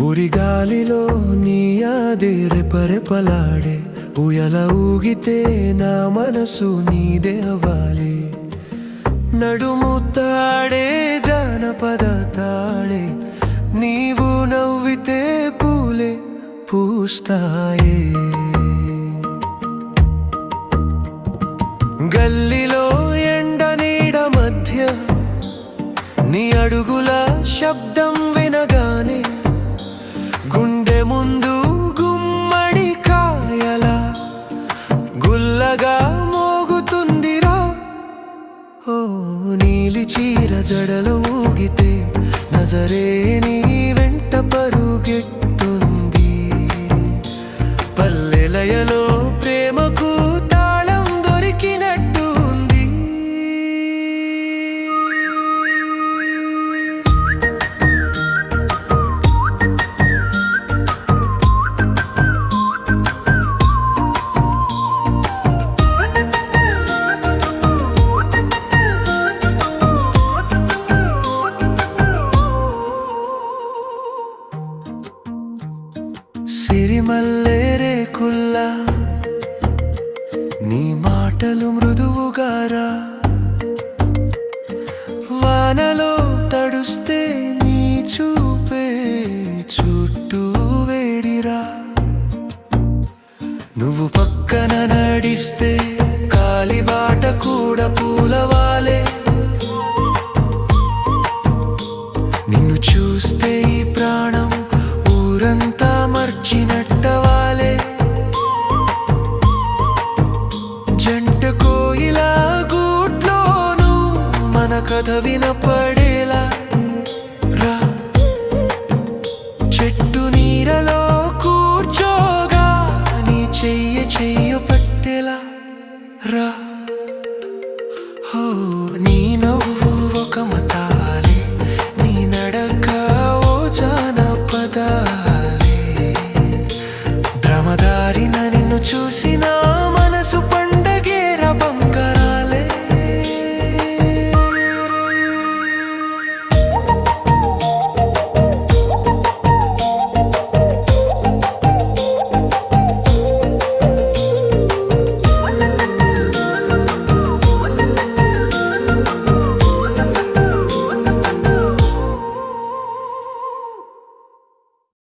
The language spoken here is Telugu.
ఊరి గాలిలో నీ ఆది రెపరెపలాడే ఉయల ఊగితే నా మనసు నీదే అవ్వాలి నడుముతాడే జానపద తాళే నీవు నవ్వితే పూలే పూస్తాయే. గల్లిలో ఎండ నీడ మధ్య నీ అడుగుల శబ్దం వినగానే గుండె ముందు నీలి చీర జడలు ఊగితే నజరే నీ వెంట సిరిమల్లే రేకుల్లా నీ మాటలు మృదువుగారా? వానలో తడుస్తే నీ చూపే చుట్టూ వేడిరా. నువ్వు పక్కన నడిస్తే కాలిబాట కూడా పూలవా కథ వినపడేలా రా. చెట్టు నీడలో కూర్చోగా నీ చెయ్య చెయ్య పట్టేలా రా. హో ద్రమదారిన నిన్ను చూసినా